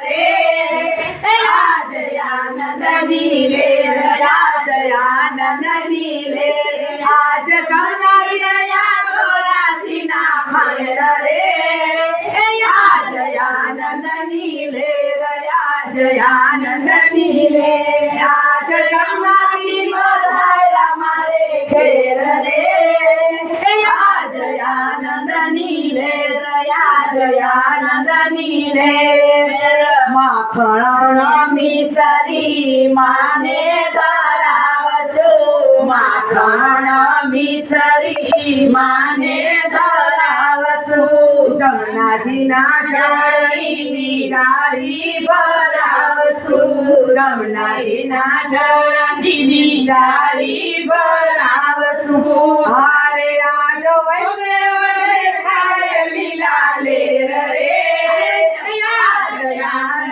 રે આજ આનંદની લેર આજ આજ ચણનારી રહ્યા સોરાસીના ફાંડ રે આજ આનંદની લેર આજ આનંદની લેર આજ ચણનારી બધાય મારે ઘેર રે આજ આનંદની લેર આજ આનંદની લેર માખણ મિસરી માને ધરાવશો. માખણ મિસરી માને ધરાવશો. જમનાજીના જળની જાળી ભરાવશું. જમનાજીના જળની જાળી ભરાવશું. હારે આજો વૈષ્ણવને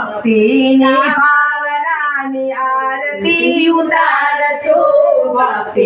ભક્તિની ભાવનાની આરતી ઉતારશું ભક્તિ